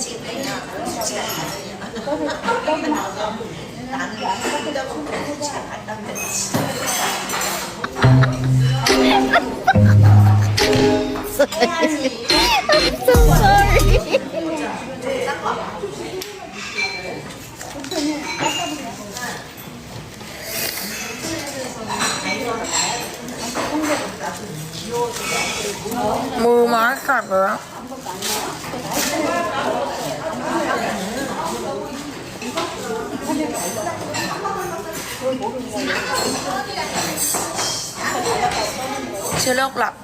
mencintai aku I'm so sorry. Mưa má sạch rồi đó. Chưa lốc lặp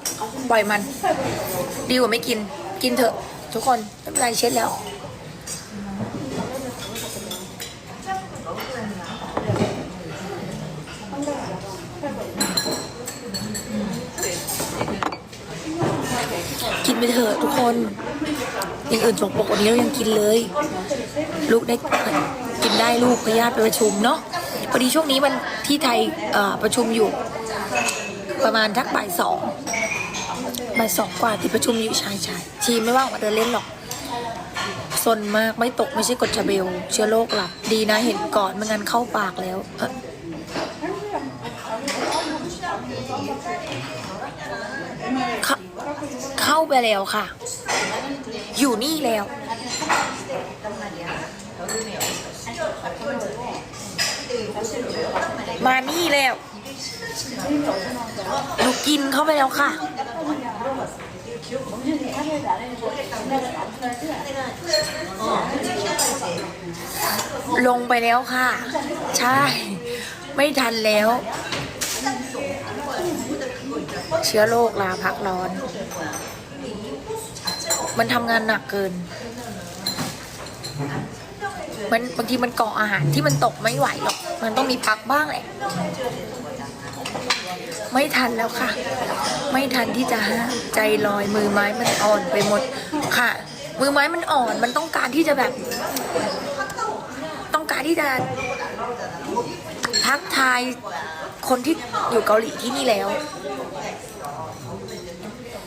ปล่อยมัน ดีกว่าไม่กิน กินเถอะ ทุกคนไม่เป็นไรเช็ดแล้วกินไปเถอะทุกคน อย่างอื่นสกปรกกว่านี้เรายังกินเลย ลูกได้กินได้ลูกพยาธิไปประชุมเนาะ อดีช่วงนี้มันที่ไทยประชุมอยู่ประมาณทักบ่ายสองบ่ายสองกว่าที่ประชุมอยู่ชายชายชีไม่ว่างมาเดินเล่นหรอกซนมากไม่ตกไม่ใช่กดชาเบล เชื้อโรคหลับดีนะเห็นก่อนไม่งั้นเข้าปากแล้วเขเข้าไปแล้วค่ะ อยู่นี่แล้ว มานี่แล้วหนูกินเข้าไปแล้วค่ะ ลงไปแล้วค่ะ ใช่ ไม่ทันแล้ว เชื้อโรคลาพักร้อน มันทำงานหนักเกิน มันบางทีมันเกาะอาหารที่มันตกไม่ไหวหรอก มันต้องมีพักบ้างแหละ ไม่ทันแล้วค่ะ ไม่ทันที่จะห้ามใจลอยมือไม้มันอ่อนไปหมดค่ะ มือไม้มันอ่อนมันต้องการที่จะแบบ ต้องการที่จะทักทายคนที่อยู่เกาหลีที่นี่แล้ว